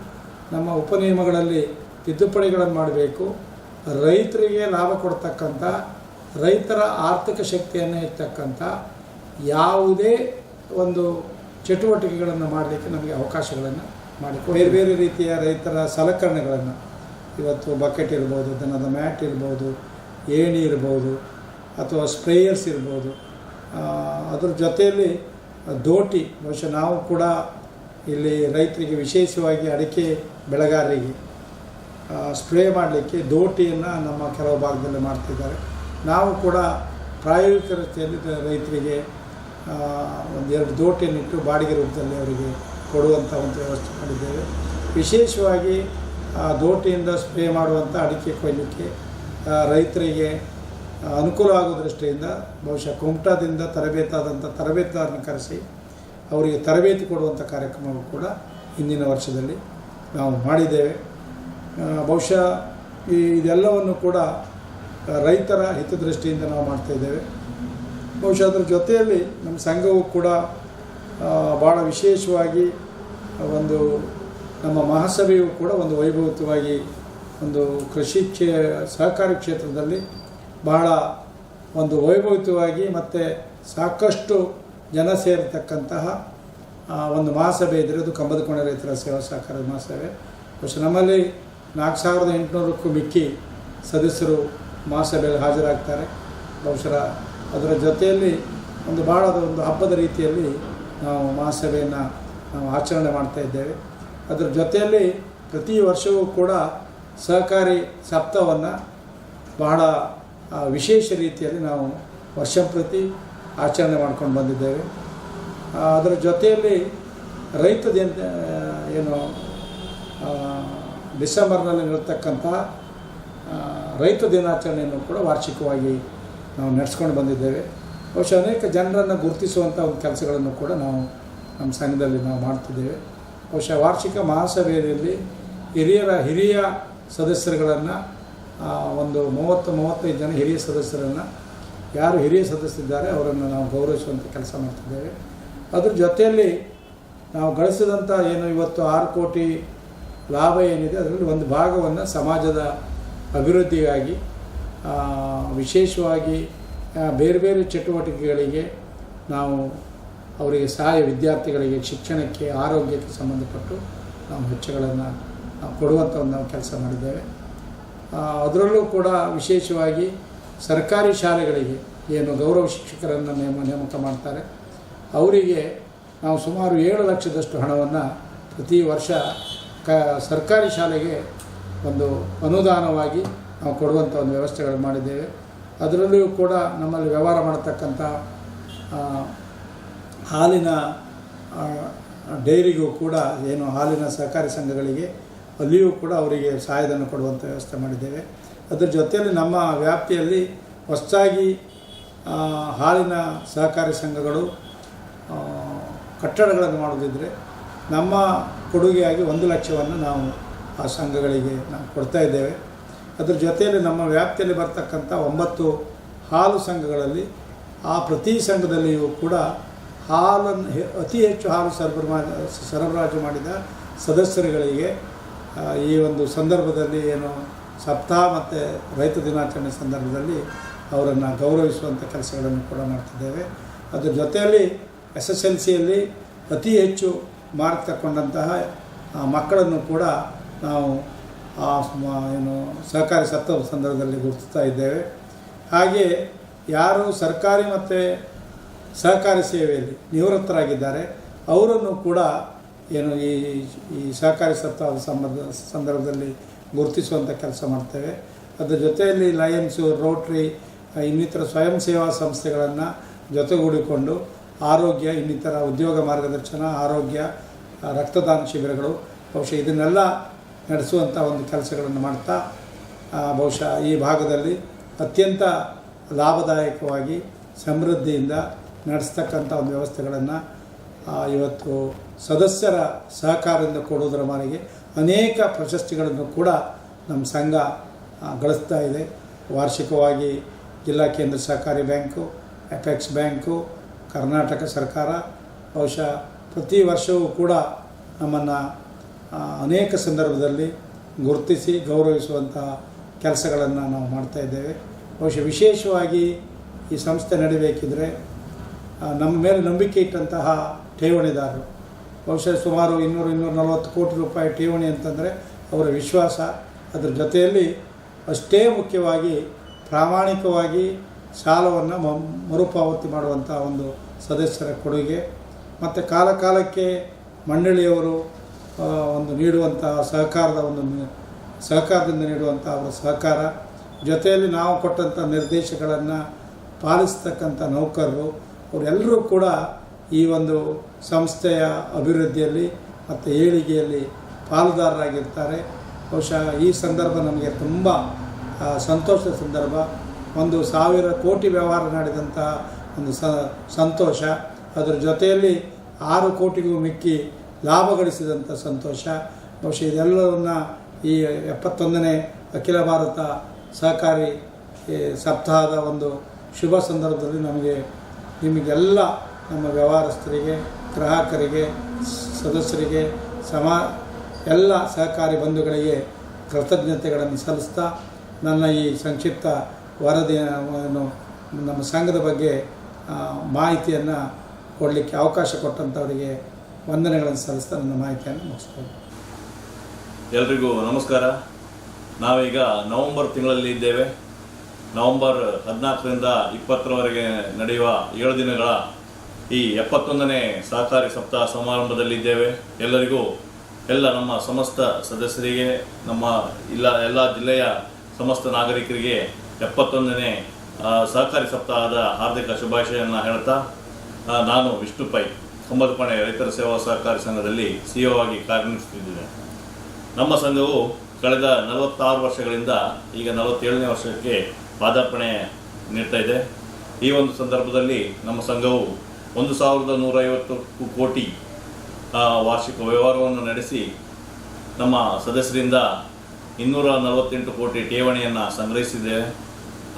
ನಮ್ಮ ಉಪನಿಯಮಗಳಲ್ಲಿ ತಿದ್ದುಪಡಿಗಳನ್ನು ಮಾಡಬೇಕು, ರೈತರಿಗೆ ಲಾಭ ಕೊಡ್ತಕ್ಕಂಥ, ರೈತರ ಆರ್ಥಿಕ ಶಕ್ತಿಯನ್ನು ಇರ್ತಕ್ಕಂಥ ಯಾವುದೇ ಒಂದು ಚಟುವಟಿಕೆಗಳನ್ನು ಮಾಡಲಿಕ್ಕೆ ನಮಗೆ ಅವಕಾಶಗಳನ್ನು ಮಾಡಿ ಬೇರೆ ಬೇರೆ ರೀತಿಯ ರೈತರ ಸಲಕರಣೆಗಳನ್ನು, ಇವತ್ತು ಬಕೆಟ್ ಇರ್ಬೋದು, ದನದ ಮ್ಯಾಟ್ ಇರ್ಬೋದು, ಏಣಿ ಇರ್ಬೋದು ಅಥವಾ ಸ್ಪ್ರೇಯರ್ಸ್ ಇರ್ಬೋದು. ಅದರ ಜೊತೆಯಲ್ಲಿ ದೋಟಿ ಬಹುಶಃ ನಾವು ಕೂಡ ಇಲ್ಲಿ ರೈತರಿಗೆ ವಿಶೇಷವಾಗಿ ಅಡಿಕೆ ಬೆಳೆಗಾರರಿಗೆ ಸ್ಪ್ರೇ ಮಾಡಲಿಕ್ಕೆ ದೋಟಿಯನ್ನು ನಮ್ಮ ಕೆಲವು ಭಾಗದಲ್ಲಿ ಮಾಡ್ತಿದ್ದಾರೆ. ನಾವು ಕೂಡ ಪ್ರಾಯೋಗಿಕ ರೀತಿಯಲ್ಲಿ ರೈತರಿಗೆ ಒಂದು ಒಂದೆರಡು ದೋಟಿಯನ್ನಿಟ್ಟು ಬಾಡಿಗೆ ರೂಪದಲ್ಲಿ ಅವರಿಗೆ ಕೊಡುವಂಥ ಒಂದು ವ್ಯವಸ್ಥೆ ಮಾಡಿದ್ದೇವೆ. ವಿಶೇಷವಾಗಿ ಆ ದೋಟಿಯಿಂದ ಸ್ಪ್ರೇ ಮಾಡುವಂಥ ಅಡಿಕೆ ಕೊಯ್ಲಿಕ್ಕೆ ರೈತರಿಗೆ ಅನುಕೂಲ ಆಗೋ ದೃಷ್ಟಿಯಿಂದ ಬಹುಶಃ ಕುಮಟಾದಿಂದ ತರಬೇತಾದಂಥ ತರಬೇತುದಾರನ ಕರೆಸಿ ಅವರಿಗೆ ತರಬೇತಿ ಕೊಡುವಂಥ ಕಾರ್ಯಕ್ರಮವು ಕೂಡ ಹಿಂದಿನ ವರ್ಷದಲ್ಲಿ ನಾವು ಮಾಡಿದ್ದೇವೆ. ಬಹುಶಃ ಈ ಇದೆಲ್ಲವನ್ನು ಕೂಡ ರೈತರ ಹಿತದೃಷ್ಟಿಯಿಂದ ನಾವು ಮಾಡ್ತಾ ಇದ್ದೇವೆ. ಬಹುಶಃ ಅದರ ಜೊತೆಯಲ್ಲಿ ನಮ್ಮ ಸಂಘವು ಕೂಡ ಭಾಳ ವಿಶೇಷವಾಗಿ ಒಂದು ನಮ್ಮ ಮಹಾಸಭೆಯು ಕೂಡ ಒಂದು ವೈಭವತವಾಗಿ ಒಂದು ಕೃಷಿ ಕ್ಷೇ, ಸಹಕಾರಿ ಕ್ಷೇತ್ರದಲ್ಲಿ ಬಹಳ ಒಂದು ವೈಭವಿತವಾಗಿ ಮತ್ತು ಸಾಕಷ್ಟು ಜನ ಸೇರತಕ್ಕಂತಹ ಒಂದು ಮಹಾಸಭೆ ಇದ್ದರೆ ಅದು ಕಂಬದಕೊಂಡ ರೈತರ ಸೇವಾ ಸಹಕಾರ ಮಹಾಸಭೆ. ಬಹುಶಃ ನಮ್ಮಲ್ಲಿ ನಾಲ್ಕು ಸಾವಿರದ ಎಂಟುನೂರಕ್ಕೂ ಮಿಕ್ಕಿ ಸದಸ್ಯರು ಮಹಾಸಭೆಯಲ್ಲಿ ಹಾಜರಾಗ್ತಾರೆ. ಬಹುಶಃ ಅದರ ಜೊತೆಯಲ್ಲಿ ಒಂದು ಭಾಳ ಒಂದು ಹಬ್ಬದ ರೀತಿಯಲ್ಲಿ ನಾವು ಮಹಾಸಭೆಯನ್ನು ನಾವು ಆಚರಣೆ ಮಾಡ್ತಾ ಇದ್ದೇವೆ. ಅದರ ಜೊತೆಯಲ್ಲಿ ಪ್ರತಿ ವರ್ಷವೂ ಕೂಡ ಸಹಕಾರಿ ಸಪ್ತಾಹವನ್ನು ಬಹಳ ವಿಶೇಷ ರೀತಿಯಲ್ಲಿ ನಾವು ವರ್ಷ ಪ್ರತಿ ಆಚರಣೆ ಮಾಡ್ಕೊಂಡು ಬಂದಿದ್ದೇವೆ. ಅದರ ಜೊತೆಯಲ್ಲಿ ರೈತ ದಿನ ಏನು ಡಿಸೆಂಬರ್ನಲ್ಲಿ ಇರತಕ್ಕಂಥ ರೈತ ದಿನಾಚರಣೆಯನ್ನು ಕೂಡ ವಾರ್ಷಿಕವಾಗಿ ನಾವು ನಡೆಸ್ಕೊಂಡು ಬಂದಿದ್ದೇವೆ. ಬಹುಶಃ ಅನೇಕ ಜನರನ್ನು ಗುರುತಿಸುವಂಥ ಒಂದು ಕೆಲಸಗಳನ್ನು ಕೂಡ ನಾವು ನಮ್ಮ ಸಂಘದಲ್ಲಿ ನಾವು ಮಾಡ್ತಿದ್ದೇವೆ. ಬಹುಶಃ ವಾರ್ಷಿಕ ಮಹಾಸಭೆಯಲ್ಲಿ ಹಿರಿಯರ, ಹಿರಿಯ ಸದಸ್ಯರುಗಳನ್ನು ಒಂದು ಮೂವತ್ತು, ಮೂವತ್ತೈದು ಜನ ಹಿರಿಯ ಸದಸ್ಯರನ್ನು ಯಾರು ಹಿರಿಯ ಸದಸ್ಯರಿದ್ದಾರೆ ಅವರನ್ನು ನಾವು ಗೌರವಿಸುವಂಥ ಕೆಲಸ ಮಾಡ್ತಿದ್ದೇವೆ. ಅದ್ರ ಜೊತೆಯಲ್ಲಿ ನಾವು ಗಳಿಸಿದಂಥ ಏನು ಇವತ್ತು ಆರು ಕೋಟಿ ಲಾಭ ಏನಿದೆ, ಅದರಲ್ಲಿ ಒಂದು ಭಾಗವನ್ನು ಸಮಾಜದ ಅಭಿವೃದ್ಧಿಗಾಗಿ ವಿಶೇಷವಾಗಿ ಬೇರೆ ಬೇರೆ ಚಟುವಟಿಕೆಗಳಿಗೆ ನಾವು ಅವರಿಗೆ ಸಹಾಯ, ವಿದ್ಯಾರ್ಥಿಗಳಿಗೆ ಶಿಕ್ಷಣಕ್ಕೆ, ಆರೋಗ್ಯಕ್ಕೆ ಸಂಬಂಧಪಟ್ಟು ನಾವು ವೆಚ್ಚಗಳನ್ನು ಕೊಡುವಂಥ ಒಂದು ನಾವು ಕೆಲಸ ಮಾಡಿದ್ದೇವೆ. ಅದರಲ್ಲೂ ಕೂಡ ವಿಶೇಷವಾಗಿ ಸರ್ಕಾರಿ ಶಾಲೆಗಳಿಗೆ ಏನು ಗೌರವ ಶಿಕ್ಷಕರನ್ನು ನೇಮ ನೇಮಕ ಮಾಡ್ತಾರೆ. ಅವರಿಗೆ ನಾವು ಸುಮಾರು ಏಳು ಲಕ್ಷದಷ್ಟು ಹಣವನ್ನು ಪ್ರತಿ ವರ್ಷ ಕ, ಸರ್ಕಾರಿ ಶಾಲೆಗೆ ಒಂದು ಅನುದಾನವಾಗಿ ನಾವು ಕೊಡುವಂಥ ಒಂದು ವ್ಯವಸ್ಥೆಗಳು ಮಾಡಿದ್ದೇವೆ. ಅದರಲ್ಲೂ ಕೂಡ ನಮ್ಮಲ್ಲಿ ವ್ಯವಹಾರ ಮಾಡತಕ್ಕಂಥ ಹಾಲಿನ ಡೈರಿಗೂ ಕೂಡ ಏನು ಹಾಲಿನ ಸಹಕಾರಿ ಸಂಘಗಳಿಗೆ ಅಲ್ಲಿಯೂ ಕೂಡ ಅವರಿಗೆ ಸಹಾಯಧನ ಕೊಡುವಂಥ ವ್ಯವಸ್ಥೆ ಮಾಡಿದ್ದೇವೆ. ಅದರ ಜೊತೆಯಲ್ಲಿ ನಮ್ಮ ವ್ಯಾಪ್ತಿಯಲ್ಲಿ ಹೊಸದಾಗಿ ಹಾಲಿನ ಸಹಕಾರಿ ಸಂಘಗಳು ಕಟ್ಟಡಗಳನ್ನು ಮಾಡೋದಿದ್ದರೆ ನಮ್ಮ ಕೊಡುಗೆಯಾಗಿ ಒಂದು ಲಕ್ಷವನ್ನು ನಾವು ಆ ಸಂಘಗಳಿಗೆ ನಾವು ಕೊಡ್ತಾ ಇದ್ದೇವೆ. ಅದರ ಜೊತೆಯಲ್ಲಿ ನಮ್ಮ ವ್ಯಾಪ್ತಿಯಲ್ಲಿ ಬರ್ತಕ್ಕಂಥ ಒಂಬತ್ತು ಹಾಲು ಸಂಘಗಳಲ್ಲಿ ಆ ಪ್ರತಿ ಸಂಘದಲ್ಲಿಯೂ ಕೂಡ ಹಾಲನ್ನು, ಅತಿ ಹೆಚ್ಚು ಹಾಲು ಸರಬರಾಜು ಸರಬರಾಜು ಮಾಡಿದ ಸದಸ್ಯರುಗಳಿಗೆ ಈ ಒಂದು ಸಂದರ್ಭದಲ್ಲಿ ಏನು ಸಪ್ತಾಹ ಮತ್ತು ರೈತ ದಿನಾಚರಣೆ ಸಂದರ್ಭದಲ್ಲಿ ಅವರನ್ನು ಗೌರವಿಸುವಂಥ ಕೆಲಸಗಳನ್ನು ಕೂಡ ಮಾಡ್ತಿದ್ದೇವೆ. ಅದರ ಜೊತೆಯಲ್ಲಿ ಎಸ್ ಎಸ್ ಎಲ್ ಸಿಯಲ್ಲಿ ಅತಿ ಹೆಚ್ಚು ಮಾರ್ಕ್ ತಗೊಂಡಂತಹ ಮಕ್ಕಳನ್ನು ಕೂಡ ನಾವು ಆ ಏನು ಸಹಕಾರಿ ಸತ್ತ ಸಂದರ್ಭದಲ್ಲಿ ಗುರುತಿಸ್ತಾ ಇದ್ದೇವೆ. ಹಾಗೆ ಯಾರು ಸರ್ಕಾರಿ ಮತ್ತು ಸಹಕಾರಿ ಸೇವೆಯಲ್ಲಿ ನಿವೃತ್ತರಾಗಿದ್ದಾರೆ, ಅವರನ್ನು ಕೂಡ ಏನು ಈ ಈ ಸಹಕಾರಿ ಸಪ್ತಾಹದ ಸಂಬಂಧ, ಸಂದರ್ಭದಲ್ಲಿ ಗುರುತಿಸುವಂಥ ಕೆಲಸ ಮಾಡ್ತೇವೆ. ಅದರ ಜೊತೆಯಲ್ಲಿ ಲಯನ್ಸು ರೋಟ್ರಿ ಇನ್ನಿತರ ಸ್ವಯಂ ಸೇವಾ ಸಂಸ್ಥೆಗಳನ್ನು ಜೊತೆಗೂಡಿಕೊಂಡು ಆರೋಗ್ಯ, ಇನ್ನಿತರ ಉದ್ಯೋಗ ಮಾರ್ಗದರ್ಶನ, ಆರೋಗ್ಯ, ರಕ್ತದಾನ ಶಿಬಿರಗಳು, ಬಹುಶಃ ಇದನ್ನೆಲ್ಲ ನಡೆಸುವಂಥ ಒಂದು ಕೆಲಸಗಳನ್ನು ಮಾಡ್ತಾ ಬಹುಶಃ ಈ ಭಾಗದಲ್ಲಿ ಅತ್ಯಂತ ಲಾಭದಾಯಕವಾಗಿ ಸಮೃದ್ಧಿಯಿಂದ ನಡೆಸ್ತಕ್ಕಂಥ ಒಂದು ವ್ಯವಸ್ಥೆಗಳನ್ನು ಇವತ್ತು ಸದಸ್ಯರ ಸಹಕಾರದಿಂದ ಕೊಡುವುದರ ಮಾರಿಗೆ ಅನೇಕ ಪ್ರಶಸ್ತಿಗಳನ್ನು ಕೂಡ ನಮ್ಮ ಸಂಘ ಗಳಿಸ್ತಾ ಇದೆ. ವಾರ್ಷಿಕವಾಗಿ ಜಿಲ್ಲಾ ಕೇಂದ್ರ ಸಹಕಾರಿ ಬ್ಯಾಂಕು ಎಪೆಕ್ಸ್ ಬ್ಯಾಂಕು, ಕರ್ನಾಟಕ ಸರ್ಕಾರ, ಬಹುಶಃ ಪ್ರತಿ ವರ್ಷವೂ ಕೂಡ ನಮ್ಮನ್ನು ಅನೇಕ ಸಂದರ್ಭದಲ್ಲಿ ಗುರುತಿಸಿ ಗೌರವಿಸುವಂತಹ ಕೆಲಸಗಳನ್ನು ನಾವು ಮಾಡ್ತಾ ಇದ್ದೇವೆ. ಬಹುಶಃ ವಿಶೇಷವಾಗಿ ಈ ಸಂಸ್ಥೆ ನಡಿಬೇಕಿದ್ರೆ ನಮ್ಮ ಮೇಲೆ ನಂಬಿಕೆ ಇಟ್ಟಂತಹ ಠೇವಣಿದಾರರು. ಬಹುಶಃ ಸುಮಾರು ಇನ್ನೂರು ಇನ್ನೂರ ನಲವತ್ತು ಕೋಟಿ ರೂಪಾಯಿ ಠೇವಣಿ ಅಂತಂದರೆ ಅವರ ವಿಶ್ವಾಸ. ಅದರ ಜೊತೆಯಲ್ಲಿ ಅಷ್ಟೇ ಮುಖ್ಯವಾಗಿ ಪ್ರಾಮಾಣಿಕವಾಗಿ ಸಾಲವನ್ನು ಮರುಪಾವತಿ ಮಾಡುವಂಥ ಒಂದು ಸದಸ್ಯರ ಕೊಡುಗೆ. ಮತ್ತು ಕಾಲಕಾಲಕ್ಕೆ ಮಂಡಳಿಯವರು ಒಂದು ನೀಡುವಂತಹ ಸಹಕಾರದ ಒಂದು ಸಹಕಾರದಿಂದ ನೀಡುವಂಥ ಅವರ ಸಹಕಾರ. ಜೊತೆಯಲ್ಲಿ ನಾವು ಕೊಟ್ಟಂಥ ನಿರ್ದೇಶಗಳನ್ನು ಪಾಲಿಸ್ತಕ್ಕಂಥ ನೌಕರರು ಅವರೆಲ್ಲರೂ ಕೂಡ ಈ ಒಂದು ಸಂಸ್ಥೆಯ ಅಭಿವೃದ್ಧಿಯಲ್ಲಿ ಮತ್ತು ಏಳಿಗೆಯಲ್ಲಿ ಪಾಲುದಾರರಾಗಿರ್ತಾರೆ. ಬಹುಶಃ ಈ ಸಂದರ್ಭ ನಮಗೆ ತುಂಬ ಸಂತೋಷದ ಸಂದರ್ಭ. ಒಂದು ಸಾವಿರ ಕೋಟಿ ವ್ಯವಹಾರ ನಡೆದಂತಹ ಒಂದು ಸಂತೋಷ. ಅದರ ಜೊತೆಯಲ್ಲಿ ಆರು ಕೋಟಿಗೂ ಮಿಕ್ಕಿ ಲಾಭ ಗಳಿಸಿದಂಥ ಸಂತೋಷ. ಬಹುಶಃ ಇದೆಲ್ಲವನ್ನ ಈ ಎಪ್ಪತ್ತೊಂದನೇ ಅಖಿಲ ಭಾರತ ಸಹಕಾರಿ ಸಪ್ತಾಹದ ಒಂದು ಶುಭ ಸಂದರ್ಭದಲ್ಲಿ ನಮಗೆ ನಿಮಗೆಲ್ಲ ನಮ್ಮ ವ್ಯವಹಾರಸ್ಥರಿಗೆ, ಗ್ರಾಹಕರಿಗೆ, ಸದಸ್ಯರಿಗೆ, ಸಮ, ಎಲ್ಲ ಸಹಕಾರಿ ಬಂಧುಗಳಿಗೆ ಕೃತಜ್ಞತೆಗಳನ್ನು ಸಲ್ಲಿಸ್ತಾ ನನ್ನ ಈ ಸಂಕ್ಷಿಪ್ತ ವರದಿಯನ್ನು ನಮ್ಮ ಸಂಘದ ಬಗ್ಗೆ ಮಾಹಿತಿಯನ್ನು ಕೊಡಲಿಕ್ಕೆ ಅವಕಾಶ ಕೊಟ್ಟಂಥವರಿಗೆ ವಂದನೆಗಳನ್ನು ಸಲ್ಲಿಸ್ತಾ ನನ್ನ ಮಾಹಿತಿಯನ್ನು ಮುಗಿಸ್ಬೋದು. ಎಲ್ರಿಗೂ ನಮಸ್ಕಾರ. ನಾವೀಗ ನವೆಂಬರ್ ತಿಂಗಳಲ್ಲಿ ಇದ್ದೇವೆ. ನವೆಂಬರ್ ಹದಿನಾಲ್ಕರಿಂದ ಇಪ್ಪತ್ತರವರೆಗೆ ನಡೆಯುವ ಏಳು ದಿನಗಳ ಈ ಎಪ್ಪತ್ತೊಂದನೇ ಸಹಕಾರಿ ಸಪ್ತಾಹ ಸಮಾರಂಭದಲ್ಲಿದ್ದೇವೆ. ಎಲ್ಲರಿಗೂ ಎಲ್ಲ ನಮ್ಮ ಸಮಸ್ತ ಸದಸ್ಯರಿಗೆ, ನಮ್ಮ ಇಲ್ಲ, ಎಲ್ಲ ಜಿಲ್ಲೆಯ ಸಮಸ್ತ ನಾಗರಿಕರಿಗೆ ಎಪ್ಪತ್ತೊಂದನೇ ಸಹಕಾರಿ ಸಪ್ತಾಹದ ಹಾರ್ದಿಕ ಶುಭಾಶಯನ್ನು ಹೇಳ್ತಾ ನಾನು ವಿಷ್ಣು ಪೈ, ಕಂಬದಪಣೆ ರೈತರ ಸೇವಾ ಸಹಕಾರಿ ಸಂಘದಲ್ಲಿ ಸಿಒ ಆಗಿ ಕಾರ್ಯನಿರ್ವಹಿಸುತ್ತಿದ್ದೇನೆ. ನಮ್ಮ ಸಂಘವು ಕಳೆದ ನಲವತ್ತಾರು ವರ್ಷಗಳಿಂದ, ಈಗ ನಲವತ್ತೇಳನೇ ವರ್ಷಕ್ಕೆ ಪಾದಾರ್ಪಣೆ ನೀಡ್ತಾ ಇದೆ. ಈ ಒಂದು ಸಂದರ್ಭದಲ್ಲಿ ನಮ್ಮ ಸಂಘವು ಒಂದು ಸಾವಿರದ ನೂರೈವತ್ತು ಕೋಟಿ ವಾರ್ಷಿಕ ವ್ಯವಹಾರವನ್ನು ನಡೆಸಿ ನಮ್ಮ ಸದಸ್ಯರಿಂದ ಇನ್ನೂರ ನಲವತ್ತೆಂಟು ಕೋಟಿ ಠೇವಣಿಯನ್ನು ಸಂಗ್ರಹಿಸಿದೆ.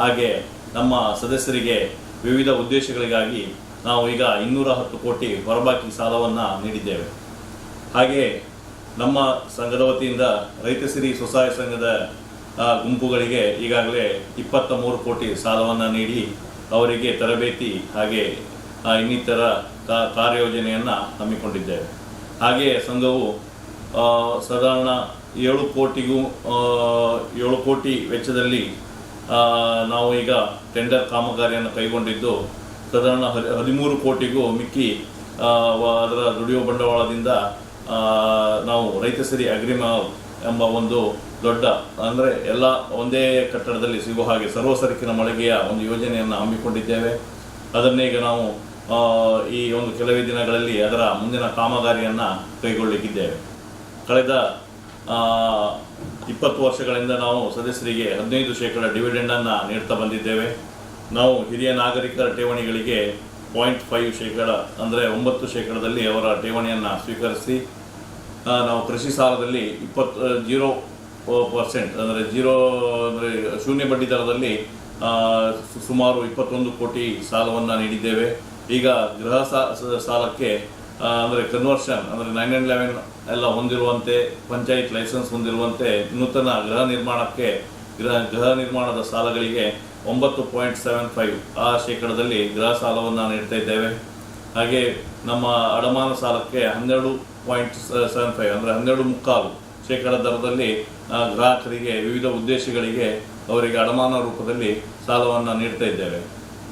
ಹಾಗೆ ನಮ್ಮ ಸದಸ್ಯರಿಗೆ ವಿವಿಧ ಉದ್ದೇಶಗಳಿಗಾಗಿ ನಾವು ಈಗ ಇನ್ನೂರ ಹತ್ತು ಕೋಟಿ ಹೊರಬಾಕಿ ಸಾಲವನ್ನು ನೀಡಿದ್ದೇವೆ. ಹಾಗೆ ನಮ್ಮ ಸಂಘದ ವತಿಯಿಂದ ರೈತ ಸಿರಿ ಸ್ವಸಹಾಯ ಸಂಘದ ಗುಂಪುಗಳಿಗೆ ಈಗಾಗಲೇ ಇಪ್ಪತ್ತ ಮೂರು ಕೋಟಿ ಸಾಲವನ್ನು ನೀಡಿ ಅವರಿಗೆ ತರಬೇತಿ ಹಾಗೆ ಇನ್ನಿತರ ಕಾರ್ಯಯೋಜನೆಯನ್ನು ಹಮ್ಮಿಕೊಂಡಿದ್ದೇವೆ. ಹಾಗೆಯೇ ಸಂಘವು ಸಾಧಾರಣ ಏಳು ಕೋಟಿಗೂ ಏಳು ಕೋಟಿ ವೆಚ್ಚದಲ್ಲಿ ನಾವು ಈಗ ಟೆಂಡರ್ ಕಾಮಗಾರಿಯನ್ನು ಕೈಗೊಂಡಿದ್ದು, ಸಾಧಾರಣ ಹದಿ- ಹದಿಮೂರು ಕೋಟಿಗೂ ಮಿಕ್ಕಿ ಅದರ ದುಡಿಯುವ ಬಂಡವಾಳದಿಂದ ನಾವು ರೈತ ಸರಿ ಅಗ್ರಿಮ ಎಂಬ ಒಂದು ದೊಡ್ಡ, ಅಂದರೆ ಎಲ್ಲ ಒಂದೇ ಕಟ್ಟಡದಲ್ಲಿ ಸಿಗುವ ಹಾಗೆ ಸರ್ವಸರಕಿನ ಮಳಿಗೆಯ ಒಂದು ಯೋಜನೆಯನ್ನು ಹಮ್ಮಿಕೊಂಡಿದ್ದೇವೆ. ಅದನ್ನೇ ಈಗ ನಾವು ಈ ಒಂದು ಕೆಲವೇ ದಿನಗಳಲ್ಲಿ ಅದರ ಮುಂದಿನ ಕಾಮಗಾರಿಯನ್ನು ಕೈಗೊಳ್ಳಲಿಕ್ಕಿದ್ದೇವೆ ಕಳೆದ ಇಪ್ಪತ್ತು ವರ್ಷಗಳಿಂದ ನಾವು ಸದಸ್ಯರಿಗೆ ಹದಿನೈದು ಶೇಕಡ ಡಿವಿಡೆಂಡನ್ನು ನೀಡ್ತಾ ಬಂದಿದ್ದೇವೆ. ನಾವು ಹಿರಿಯ ನಾಗರಿಕರ ಠೇವಣಿಗಳಿಗೆ ಪಾಯಿಂಟ್ ಫೈವ್ ಶೇಕಡ, ಅಂದರೆ ಒಂಬತ್ತು ಶೇಕಡದಲ್ಲಿ ಅವರ ಠೇವಣಿಯನ್ನು ಸ್ವೀಕರಿಸಿ ನಾವು ಕೃಷಿ ಸಾಲದಲ್ಲಿ ಇಪ್ಪತ್ತು, ಜೀರೋ ಪರ್ಸೆಂಟ್ ಅಂದರೆ ಜೀರೋ ಅಂದರೆ ಶೂನ್ಯ ಬಡ್ಡಿ ದರದಲ್ಲಿ ಸುಮಾರು ಇಪ್ಪತ್ತೊಂದು ಕೋಟಿ ಸಾಲವನ್ನು ನೀಡಿದ್ದೇವೆ. ಈಗ ಗೃಹ ಸಾಲಕ್ಕೆ ಅಂದರೆ ಕನ್ವರ್ಷನ್ ಅಂದರೆ ನೈನ್ ಆ್ಯಂಡ್ ಲೆವೆನ್ ಎಲ್ಲ ಹೊಂದಿರುವಂತೆ, ಪಂಚಾಯತ್ ಲೈಸೆನ್ಸ್ ಹೊಂದಿರುವಂತೆ, ನೂತನ ಗೃಹ ನಿರ್ಮಾಣಕ್ಕೆ, ಗೃಹ ಗೃಹ ನಿರ್ಮಾಣದ ಸಾಲಗಳಿಗೆ ಒಂಬತ್ತು ಪಾಯಿಂಟ್ ಸೆವೆನ್ ಫೈವ್ ಆ ಶೇಕಡದಲ್ಲಿ ಗೃಹ ಸಾಲವನ್ನು ನೀಡ್ತಾ ಇದ್ದೇವೆ. ಹಾಗೆ ನಮ್ಮ ಅಡಮಾನ ಸಾಲಕ್ಕೆ ಹನ್ನೆರಡು ಪಾಯಿಂಟ್ ಸೆವೆನ್ ಫೈವ್ ಅಂದರೆ ಹನ್ನೆರಡು ಮುಕ್ಕಾಲು ಶೇಕಡ ದರದಲ್ಲಿ ಗ್ರಾಹಕರಿಗೆ, ವಿವಿಧ ಉದ್ದೇಶಗಳಿಗೆ ಅವರಿಗೆ ಅಡಮಾನ ರೂಪದಲ್ಲಿ ಸಾಲವನ್ನು ನೀಡ್ತಾ ಇದ್ದೇವೆ.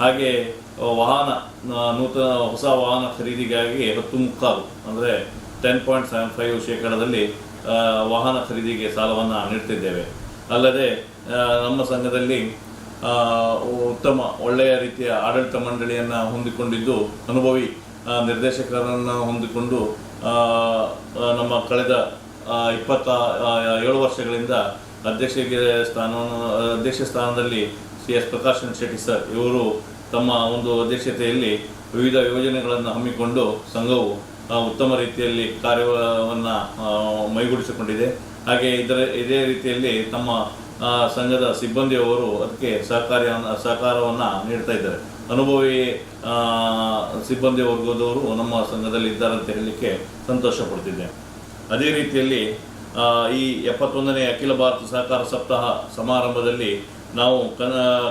ಹಾಗೆ ವಾಹನ ನೂತನ, ಹೊಸ ವಾಹನ ಖರೀದಿಗಾಗಿ ಹತ್ತು ಮುಕ್ಕಾಲು, ಅಂದರೆ ಟೆನ್ ಪಾಯಿಂಟ್ ಸೆವೆನ್ ಫೈವ್ ಶೇಕಡದಲ್ಲಿ ವಾಹನ ಖರೀದಿಗೆ ಸಾಲವನ್ನು ನೀಡ್ತಿದ್ದೇವೆ. ಅಲ್ಲದೆ ನಮ್ಮ ಸಂಘದಲ್ಲಿ ಉತ್ತಮ, ಒಳ್ಳೆಯ ರೀತಿಯ ಆಡಳಿತ ಮಂಡಳಿಯನ್ನು ಹೊಂದಿಕೊಂಡಿದ್ದು, ಅನುಭವಿ ನಿರ್ದೇಶಕರನ್ನು ಹೊಂದಿಕೊಂಡು ನಮ್ಮ ಕಳೆದ ಇಪ್ಪತ್ತ ಏಳು ವರ್ಷಗಳಿಂದ ಅಧ್ಯಕ್ಷ ಸ್ಥಾನವನ್ನು, ಅಧ್ಯಕ್ಷ ಸ್ಥಾನದಲ್ಲಿ C S Prakash Shetty sir, ಇವರು ತಮ್ಮ ಒಂದು ಅಧ್ಯಕ್ಷತೆಯಲ್ಲಿ ವಿವಿಧ ಯೋಜನೆಗಳನ್ನು ಹಮ್ಮಿಕೊಂಡು ಸಂಘವು ಉತ್ತಮ ರೀತಿಯಲ್ಲಿ ಕಾರ್ಯವನ್ನು ಮೈಗೂಡಿಸಿಕೊಂಡಿದೆ. ಹಾಗೆ ಇದರ, ಇದೇ ರೀತಿಯಲ್ಲಿ ತಮ್ಮ ಸಂಘದ ಸಿಬ್ಬಂದಿಯವರು ಅದಕ್ಕೆ ಸಹಕಾರ, ಸಹಕಾರವನ್ನು ನೀಡ್ತಾ ಇದ್ದಾರೆ. ಅನುಭವಿ ಸಿಬ್ಬಂದಿ ವರ್ಗದವರು ನಮ್ಮ ಸಂಘದಲ್ಲಿ ಇದ್ದಾರೆ ಅಂತ ಹೇಳಲಿಕ್ಕೆ ಸಂತೋಷ ಪಡ್ತಿದ್ದೇನೆ. ಅದೇ ರೀತಿಯಲ್ಲಿ ಈ ಎಪ್ಪತ್ತೊಂದನೇ ಅಖಿಲ ಭಾರತ ಸಹಕಾರ ಸಪ್ತಾಹ ಸಮಾರಂಭದಲ್ಲಿ ನಾವು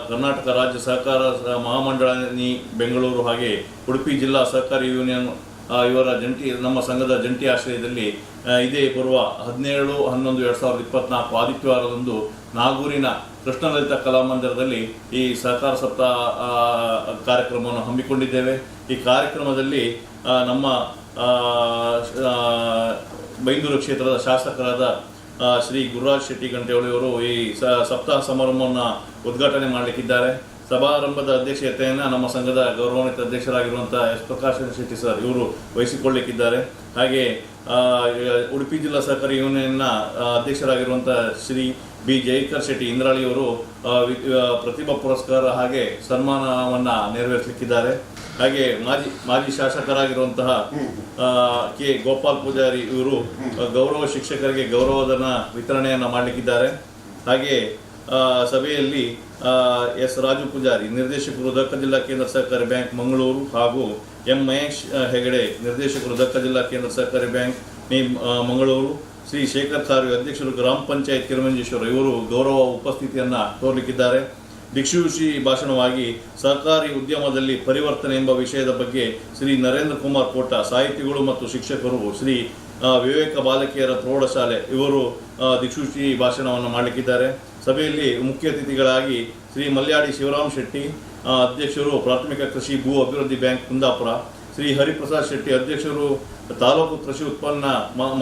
ಕರ್ನಾಟಕ ರಾಜ್ಯ ಸಹಕಾರ ಮಹಾಮಂಡಳ ಬೆಂಗಳೂರು ಹಾಗೆ ಉಡುಪಿ ಜಿಲ್ಲಾ ಸಹಕಾರಿ ಯೂನಿಯನ್ ಇವರ ಜಂಟಿ, ನಮ್ಮ ಸಂಘದ ಜಂಟಿ ಆಶ್ರಯದಲ್ಲಿ ಇದೇ ಬರುವ ಹದಿನೇಳು, ಹನ್ನೊಂದು, ಎರಡು ಸಾವಿರದ ಇಪ್ಪತ್ನಾಲ್ಕು ಆದಿತ್ಯವಾರದಂದು ನಾಗೂರಿನ ಕೃಷ್ಣಲಲಿತ ಕಲಾಮಂದಿರದಲ್ಲಿ ಈ ಸಹಕಾರ ಸಪ್ತಾಹ ಕಾರ್ಯಕ್ರಮವನ್ನು ಹಮ್ಮಿಕೊಂಡಿದ್ದೇವೆ. ಈ ಕಾರ್ಯಕ್ರಮದಲ್ಲಿ ನಮ್ಮ ಬೈಂದೂರು ಕ್ಷೇತ್ರದ ಶಾಸಕರಾದ ಶ್ರೀ ಗುರುರಾಜ್ ಶೆಟ್ಟಿ ಗಂಟೆವಳಿಯವರು ಈ ಸಪ್ತಾಹ ಸಮಾರಂಭವನ್ನು ಉದ್ಘಾಟನೆ ಮಾಡಲಿಕ್ಕಿದ್ದಾರೆ. ಸಮಾರಂಭದ ಅಧ್ಯಕ್ಷತೆಯನ್ನು ನಮ್ಮ ಸಂಘದ ಗೌರವಾನ್ವಿತ ಅಧ್ಯಕ್ಷರಾಗಿರುವಂಥ ಎಸ್ ಪ್ರಕಾಶ್ ಶೆಟ್ಟಿ ಸರ್ ಇವರು ವಹಿಸಿಕೊಳ್ಳಲಿಕ್ಕಿದ್ದಾರೆ ಹಾಗೆ ಉಡುಪಿ ಜಿಲ್ಲಾ ಸಹಕಾರಿ ಯೂನಿಯನ್ನ ಅಧ್ಯಕ್ಷರಾಗಿರುವಂಥ ಶ್ರೀ ಬಿ ಜಯಕರ್ ಶೆಟ್ಟಿ ಇಂದ್ರಾಳಿ ಅವರು ಆ, ವಿ- ಆ, ಪ್ರತಿಭಾ ಪುರಸ್ಕಾರ ಹಾಗೆ ಸನ್ಮಾನವನ್ನು ನೆರವೇರಿಸಲಿಕ್ಕಿದ್ದಾರೆ. ಹಾಗೆ ಮಾಜಿ ಮಾಜಿ ಶಾಸಕರಾಗಿರುವಂತಹ ಕೆ. ಗೋಪಾಲ್ ಪೂಜಾರಿ ಇವರು ಗೌರವ ಶಿಕ್ಷಕರಿಗೆ ಗೌರವಧನ ವಿತರಣೆಯನ್ನು ಮಾಡಲಿಕ್ಕಿದ್ದಾರೆ. ಹಾಗೆ ಸಭೆಯಲ್ಲಿ ಎಸ್. ರಾಜು ಪೂಜಾರಿ ನಿರ್ದೇಶಕರು ದಕ್ಕ ಜಿಲ್ಲಾ ಕೇಂದ್ರ ಸಹಕಾರಿ ಬ್ಯಾಂಕ್ ಮಂಗಳೂರು ಹಾಗೂ ಎಂ. ಮಹೇಶ್ ಹೆಗಡೆ ನಿರ್ದೇಶಕರು ದಕ್ಕ ಜಿಲ್ಲಾ ಕೇಂದ್ರ ಸಹಕಾರಿ ಬ್ಯಾಂಕ್ ನಿಮ್ ಮಂಗಳೂರು ಶ್ರೀ ಶೇಖರ್ ಸಾರ್ವಿ ಅಧ್ಯಕ್ಷರು ಗ್ರಾಮ ಪಂಚಾಯತ್ ಕಿರಮಂಜೇಶ್ವರ ಇವರು ಗೌರವ ಉಪಸ್ಥಿತಿಯನ್ನ ತೋರಲಿಕ್ಕಿದ್ದಾರೆ. ದಿಕ್ಷುಷಿ ಭಾಷಣವಾಗಿ ಸರ್ಕಾರಿ ಉದ್ಯಮದಲ್ಲಿ ಪರಿವರ್ತನೆ ಎಂಬ ವಿಷಯದ ಬಗ್ಗೆ ಶ್ರೀ ನರೇಂದ್ರ ಕುಮಾರ್ ಕೋಟ, ಸಾಹಿತಿಗಳು ಮತ್ತು ಶಿಕ್ಷಕರು, ಶ್ರೀ ವಿವೇಕ ಬಾಲಕಿಯರ ಪ್ರೌಢಶಾಲೆ ಇವರು ದಿಕ್ಸೂಚಿ ಭಾಷಣವನ್ನು ಮಾಡಲಿಕ್ಕಿದ್ದಾರೆ. ಸಭೆಯಲ್ಲಿ ಮುಖ್ಯ ಅತಿಥಿಗಳಾಗಿ ಶ್ರೀ ಮಲ್ಯಾಡಿ ಶಿವರಾಮ್ ಶೆಟ್ಟಿ ಅಧ್ಯಕ್ಷರು ಪ್ರಾಥಮಿಕ ಕೃಷಿ ಭೂ ಅಭಿವೃದ್ಧಿ ಬ್ಯಾಂಕ್ ಕುಂದಾಪುರ, ಶ್ರೀ ಹರಿಪ್ರಸಾದ್ ಶೆಟ್ಟಿ ಅಧ್ಯಕ್ಷರು ತಾಲೂಕು ಕೃಷಿ ಉತ್ಪನ್ನ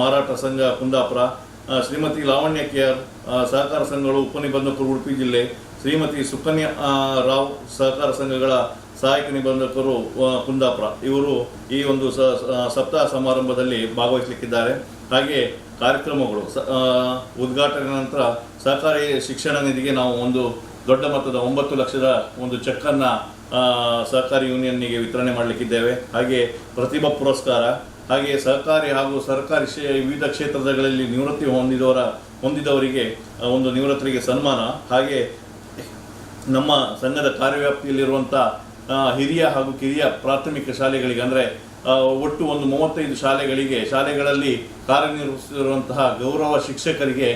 ಮಾರಾಟ ಸಂಘ ಕುಂದಾಪುರ ಶ್ರೀಮತಿ ಲಾವಣ್ಯ ಕೆಆರ್ ಸಹಕಾರ ಸಂಘಗಳು ಉಪನಿಬಂಧಕರು ಉಡುಪಿ ಜಿಲ್ಲೆ ಶ್ರೀಮತಿ ಸುಕನ್ಯಾ ರಾವ್ ಸಹಕಾರ ಸಂಘಗಳ ಸಹಾಯಕ ನಿಬಂಧಕರು ಕುಂದಾಪುರ. ಇವರು ಈ ಒಂದು ಸಪ್ತಾಹ ಸಮಾರಂಭದಲ್ಲಿ ಭಾಗವಹಿಸಲಿಕ್ಕಿದ್ದಾರೆ. ಹಾಗೆ ಕಾರ್ಯಕ್ರಮಗಳು ಉದ್ಘಾಟನೆ ನಂತರ ಸಹಕಾರಿ ಶಿಕ್ಷಣ ನಿಧಿಗೆ ನಾವು ಒಂದು ದೊಡ್ಡ ಮೊತ್ತದ ಒಂಬತ್ತು ಲಕ್ಷದ ಒಂದು ಚೆಕ್ಕನ್ನು ಸಹಕಾರಿ ಯೂನಿಯನ್ನಿಗೆ ವಿತರಣೆ ಮಾಡಲಿಕ್ಕಿದ್ದೇವೆ. ಹಾಗೆ ಪ್ರತಿಭಾ ಪುರಸ್ಕಾರ, ಹಾಗೆ ಸಹಕಾರಿ ಹಾಗೂ ಸರ್ಕಾರಿ ವಿವಿಧ ಕ್ಷೇತ್ರಗಳಲ್ಲಿ ನಿವೃತ್ತಿ ಹೊಂದಿದವರ, ಹೊಂದಿದವರಿಗೆ ಒಂದು ನಿವೃತ್ತರಿಗೆ ಸನ್ಮಾನ, ಹಾಗೆ ನಮ್ಮ ಸಂಘದ ಕಾರ್ಯವ್ಯಾಪ್ತಿಯಲ್ಲಿರುವಂಥ ಹಿರಿಯ ಹಾಗೂ ಕಿರಿಯ ಪ್ರಾಥಮಿಕ ಶಾಲೆಗಳಿಗೆ ಅಂದರೆ ಒಟ್ಟು ಒಂದು ಮೂವತ್ತೈದು ಶಾಲೆಗಳಿಗೆ, ಶಾಲೆಗಳಲ್ಲಿ ಕಾರ್ಯನಿರ್ವಹಿಸಿರುವಂತಹ ಗೌರವ ಶಿಕ್ಷಕರಿಗೆ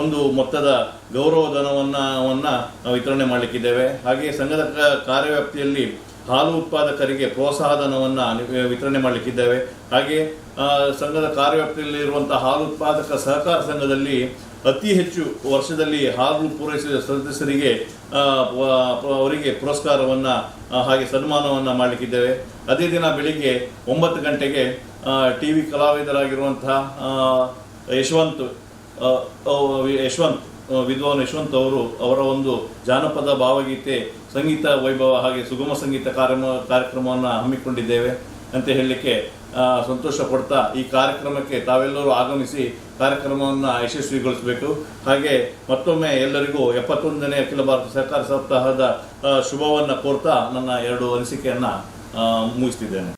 ಒಂದು ಮೊತ್ತದ ಗೌರವಧನವನ್ನು ಧನವನ್ನು ನಾವು ವಿತರಣೆ ಮಾಡಲಿಕ್ಕಿದ್ದೇವೆ. ಹಾಗೆಯೇ ಸಂಘದ ಕಾರ್ಯವ್ಯಾಪ್ತಿಯಲ್ಲಿ ಹಾಲು ಉತ್ಪಾದಕರಿಗೆ ಪ್ರೋತ್ಸಾಹಧನವನ್ನು ವಿತರಣೆ ಮಾಡಲಿಕ್ಕಿದ್ದೇವೆ. ಹಾಗೆ ಸಂಘದ ಕಾರ್ಯವ್ಯಾಪ್ತಿಯಲ್ಲಿರುವಂಥ ಹಾಲು ಉತ್ಪಾದಕ ಸಹಕಾರ ಸಂಘದಲ್ಲಿ ಅತಿ ಹೆಚ್ಚು ವರ್ಷದಲ್ಲಿ ಹಾಲು ಪೂರೈಸಿದ ಸದಸ್ಯರಿಗೆ ಅವರಿಗೆ ಪುರಸ್ಕಾರವನ್ನು ಹಾಗೆ ಸನ್ಮಾನವನ್ನು ಮಾಡಲಿಕ್ಕಿದ್ದೇವೆ. ಅದೇ ದಿನ ಬೆಳಿಗ್ಗೆ ಒಂಬತ್ತು ಗಂಟೆಗೆ ಟಿ ವಿ ಕಲಾವಿದರಾಗಿರುವಂತಹ ಯಶವಂತ್ ಯಶವಂತ್ ವಿದ್ವಾನ್ ಯಶವಂತ್ ಅವರು ಅವರ ಒಂದು ಜಾನಪದ ಭಾವಗೀತೆ, ಸಂಗೀತ ವೈಭವ ಹಾಗೆ ಸುಗಮ ಸಂಗೀತ ಕಾರ್ಯಕ್ರಮ ಕಾರ್ಯಕ್ರಮವನ್ನು ಹಮ್ಮಿಕೊಂಡಿದ್ದೇವೆ ಅಂತ ಹೇಳಲಿಕ್ಕೆ ಸಂತೋಷ ಪಡ್ತಾ ಈ ಕಾರ್ಯಕ್ರಮಕ್ಕೆ ತಾವೆಲ್ಲರೂ ಆಗಮಿಸಿ ಕಾರ್ಯಕ್ರಮವನ್ನು ಯಶಸ್ವಿಗೊಳಿಸಬೇಕು. ಹಾಗೆ ಮತ್ತೊಮ್ಮೆ ಎಲ್ಲರಿಗೂ ಎಪ್ಪತ್ತೊಂದನೇ ಅಖಿಲ ಭಾರತ ಸರ್ಕಾರ ಸಪ್ತಾಹದ ಶುಭವನ್ನು ಕೋರ್ತಾ ನನ್ನ ಎರಡು ಅನಿಸಿಕೆಯನ್ನು ಮುಗಿಸ್ತಿದ್ದೇನೆ.